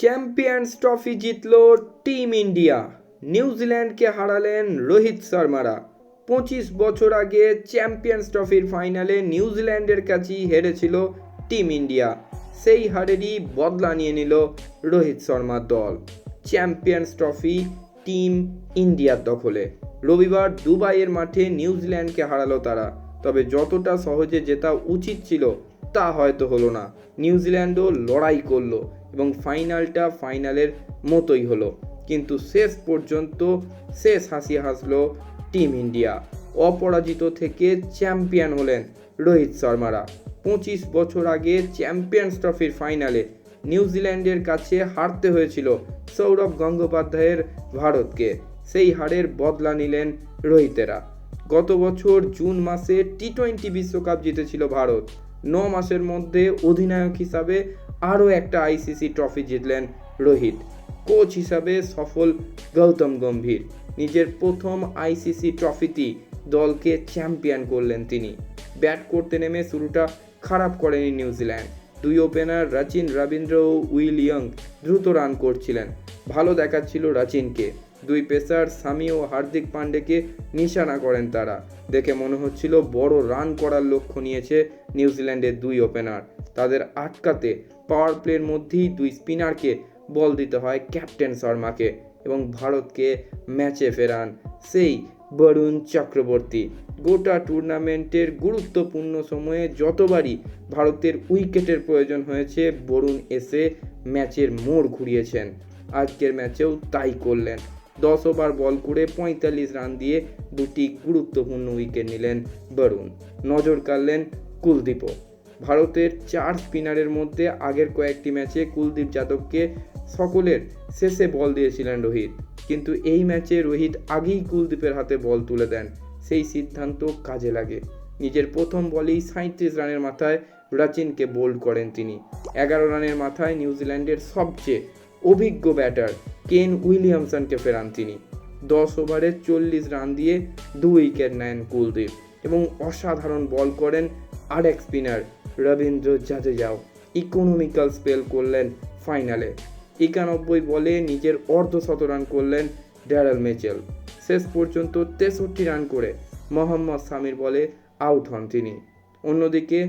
Champions trophy জিতল team India. নিউজিল্যান্ডকে হারালেন রোহিত শর্মারা। পঁচিশ বছর আগে চ্যাম্পিয়ন্স ট্রফির ফাইনালে নিউজিল্যান্ডের কাছেই হেরেছিল টিম ইন্ডিয়া। সেই হারেরই বদলা নিয়ে নিল রোহিত শর্মার দল। চ্যাম্পিয়ন্স ট্রফি টিম ইন্ডিয়ার দখলে। রবিবার দুবাইয়ের মাঠে নিউজিল্যান্ডকে হারালো তারা। তবে যতটা সহজে জেতা উচিত ছিল তা হয়তো হলো না। নিউজিল্যান্ডও লড়াই করল এবং ফাইনালটা ফাইনালের মতোই হলো। কিন্তু শেষ পর্যন্ত শেষ হাসি হাসলো টিম ইন্ডিয়া। অপরাজিত থেকে চ্যাম্পিয়ন হলেন রোহিত শর্মারা। পঁচিশ বছর আগে চ্যাম্পিয়ন্স ট্রফির ফাইনালে নিউজিল্যান্ডের কাছে হারতে হয়েছিল সৌরভ গঙ্গোপাধ্যায়ের ভারতকে। সেই হারের বদলা নিলেন রোহিতেরা। গত বছর জুন মাসে টি টোয়েন্টি বিশ্বকাপ জিতেছিল ভারত। ন মাসের মধ্যে অধিনায়ক হিসাবে আরও একটা আইসিসি ট্রফি জিতলেন রোহিত। কোচ হিসাবে সফল গৌতম গম্ভীর। নিজের প্রথম আইসিসি ট্রফিতেই দলকে চ্যাম্পিয়ন করলেন তিনি। ব্যাট করতে নেমে শুরুটা খারাপ করেনি নিউজিল্যান্ড। দুই ওপেনার রাচিন রবীন্দ্র ও উইল ইয়ং দ্রুত রান করছিলেন। ভালো দেখাচ্ছিল রাচিনকে। দুই পেসার সামি ও হার্দিক পান্ডেকে নিশানা করেন তারা। দেখে মনে হচ্ছিল বড় রান করার লক্ষ্য নিয়েছে নিউজিল্যান্ডের দুই ওপেনার। তাদের আটকাতে পাওয়ার প্লের মধ্যেই দুই স্পিনারকে বল দিতে হয় ক্যাপ্টেন শর্মাকে এবং ভারতকে ম্যাচে ফেরান সেই বরুণ চক্রবর্তী। গোটা টুর্নামেন্টের গুরুত্বপূর্ণ সময়ে যতবারই ভারতের উইকেটের প্রয়োজন হয়েছে, বরুণ এসে ম্যাচের মোড় ঘুরিয়েছেন। আজকের ম্যাচেও তাই করলেন। দশ ওভার বল করে পঁয়তাল্লিশ রান দিয়ে দুটি গুরুত্বপূর্ণ উইকেট নিলেন বরুণ। নজর কাড়লেন কুলদীপও। ভারতের চার স্পিনারের মধ্যে আগের কয়েকটি ম্যাচে কুলদীপ যাদবকে সকলের শেষে বল দিয়েছিলেন রোহিত। কিন্তু এই ম্যাচে রোহিত আগেই কুলদীপের হাতে বল তুলে দেন। সেই সিদ্ধান্ত কাজে লাগে। নিজের প্রথম বলেই সাঁত্রিশ রানের মাথায় রাচিনকে বোল্ড করেন তিনি। এগারো রানের মাথায় নিউজিল্যান্ডের সবচেয়ে অভিজ্ঞ ব্যাটার কেন উইলিয়ামসনকে ফেরান তিনি। দশ ওভারে চল্লিশ রান দিয়ে দু উইকেট নেন কুলদীপ এবং অসাধারণ বল করেন আরেক স্পিনার রবীন্দ্র জাদেজাও। ইকোনমিক্যাল স্পেল করলেন ফাইনালে। একানব্বই বলে নিজের অর্ধশত রান করলেন ড্যারেল মেচেল। শেষ পর্যন্ত তেষট্টি রান করে মোহাম্মদ সামির বলে আউট হন তিনি। অন্যদিকে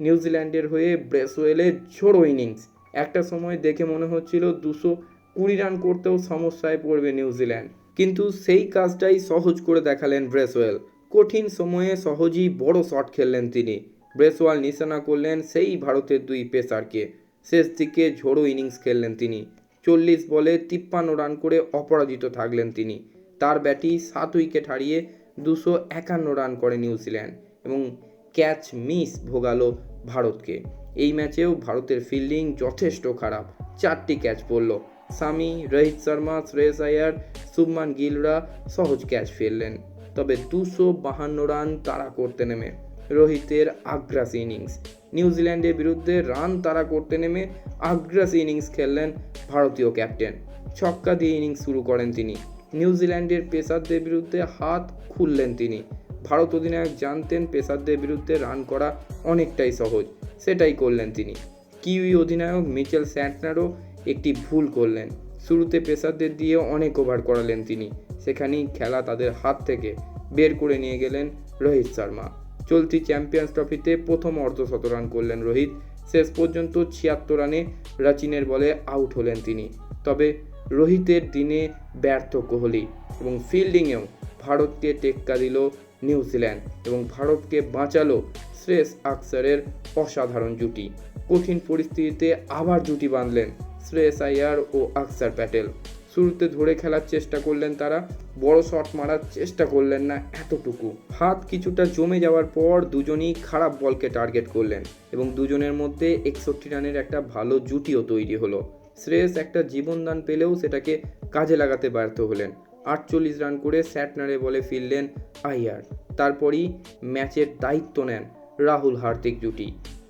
নিউজিল্যান্ডের হয়ে ব্রেসওয়েলের ঝোড়ো ইনিংস একটা সময় দেখে মনে হচ্ছিল দুশো কুড়ি রান করতেও সমস্যায় পড়বে নিউজিল্যান্ড কিন্তু সেই কাজটাই সহজ করে দেখালেন ব্রেসওয়েল। কঠিন সময়ে সহজেই বড় শট খেললেন তিনি। ব্রেসওয়াল নিশানা করলেন সেই ভারতের দুই পেসারকে। শেষ দিকে ঝোড়ো ইনিংস খেললেন তিনি। চল্লিশ বলে তিপ্পান্ন রান করে অপরাজিত থাকলেন তিনি। তার ব্যাটি সাত উইকেট হারিয়ে দুশো একান্ন রান করে নিউজিল্যান্ড এবং ক্যাচ মিস ভোগালো ভারতকে। এই ম্যাচেও ভারতের ফিল্ডিং যথেষ্ট খারাপ। চারটি ক্যাচ পড়ল। সামি, রোহিত শর্মা, শ্রেয়স আয়ার, শুভমান গিলরা সহজ ক্যাচ ফেললেন। তবে দুশো বাহান্ন রান তাড়া করতে নেমে। রোহিতের আগ্রাসী ইনিংস। নিউজিল্যান্ডের বিরুদ্ধে রান তাড়া করতে নেমে আগ্রাসী ইনিংস খেললেন ভারতীয় ক্যাপ্টেন। ছক্কা দিয়ে ইনিংস শুরু করেন তিনি। নিউজিল্যান্ডের পেসারদের বিরুদ্ধে হাত খুললেন তিনি। ভারত অধিনায়ক জানতেন পেসারদের বিরুদ্ধে রান করা অনেকটাই সহজ। সেটাই করলেন তিনি। কিউই অধিনায়ক মিচেল স্যান্টনারও একটি ভুল করলেন। শুরুতে পেসারদের দিয়ে অনেক ওভার করালেন তিনি। সেখানেই খেলা তাদের হাত থেকে বের করে নিয়ে গেলেন রোহিত শর্মা। চলতি চ্যাম্পিয়ন্স ট্রফিতে প্রথম অর্ধশত রান করলেন রোহিত। শেষ পর্যন্ত ছিয়াত্তর রানে রাচিনের বলে আউট হলেন তিনি। তবে রোহিতের দিনে ব্যর্থ কোহলি এবং ফিল্ডিংয়েও ভারতকে টেক্কা দিল নিউজিল্যান্ড এবং ভারতকে বাঁচালো শ্রেয়স আকসারের অসাধারণ জুটি। কঠিন পরিস্থিতিতে আবার জুটি বাঁধলেন শ্রেয়স আয়ার ও আকসার প্যাটেল। শুরুতে ধরে খেলার চেষ্টা করলেন তারা, বড় শট মারার চেষ্টা করলেন না এতটুকু। হাত কিছুটা জমে যাওয়ার পর দুজনই খারাপ বলকে টার্গেট করলেন এবং দুজনের মধ্যে একষট্টি রানের একটা ভালো জুটিও তৈরি হলো। শ্রেয়স একটা জীবনদান পেলেও সেটাকে কাজে লাগাতে ব্যর্থ হলেন। আটচল্লিশ রান করে স্যাটনারে বলে ফিরলেন আইয়ার। তারপরই ম্যাচের দায়িত্ব নেন রাহুল হার্দিক জুটি।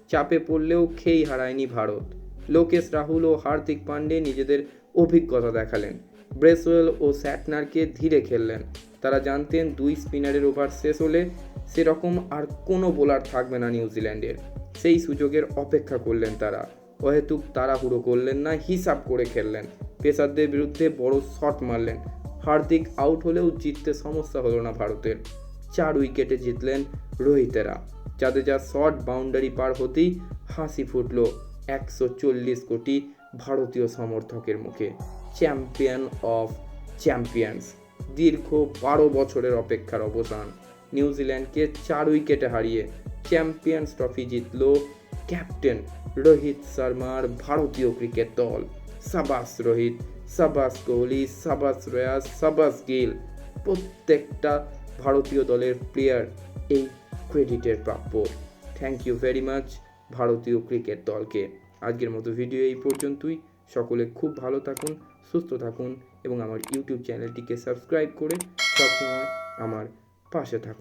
চাপে পড়লেও খেই হারায়নি ভারত। লোকেশ রাহুল ও হার্দিক পান্ডে নিজেদের অভিজ্ঞতা দেখালেন। ব্রেসওয়েল ও স্যাটনারকে ধীরে খেললেন। তারা জানতেন দুই স্পিনারের ওভার শেষ হলে সেরকম আর কোনো বোলার থাকবে না নিউজিল্যান্ডের। সেই সুযোগের অপেক্ষা করলেন তারা। অহেতুক তাড়াহুড়ো করলেন না, হিসাব করে খেললেন। পেসারদের বিরুদ্ধে বড় শট মারলেন হার্দিক আউট হলেও জিততে সমস্যা হলো না ভারতের। চার উইকেটে জিতলেন রোহিতেরা জাদেজা শর্ট বাউন্ডারি পার হতেই হাসি ফুটল একশো চল্লিশ কোটি ভারতীয় সমর্থকের মুখে। চ্যাম্পিয়ন অফ চ্যাম্পিয়ন্স দীর্ঘ বারো বছরের অপেক্ষার অবসান। নিউজিল্যান্ডকে চার উইকেটে হারিয়ে চ্যাম্পিয়ন্স ট্রফি জিতল ক্যাপ্টেন রোহিত শর্মার ভারতীয় ক্রিকেট দল। সাবাস রোহিত, সাবাস কোহলি, সাবাস রয়াস, সাবাস গিল, প্রত্যেকটা ভারতীয় দলের প্লেয়ার এই ক্রেডিটের প্রাপ্য। থ্যাংক ইউ ভেরি মাচ ভারতীয় ক্রিকেট দলকে। আজকের মতো ভিডিও এই পর্যন্তই। সকলে খুব ভালো থাকুন, সুস্থ থাকুন এবং আমার ইউটিউব চ্যানেলটিকে সাবস্ক্রাইব করে সবসময় আমার পাশে থাকুন।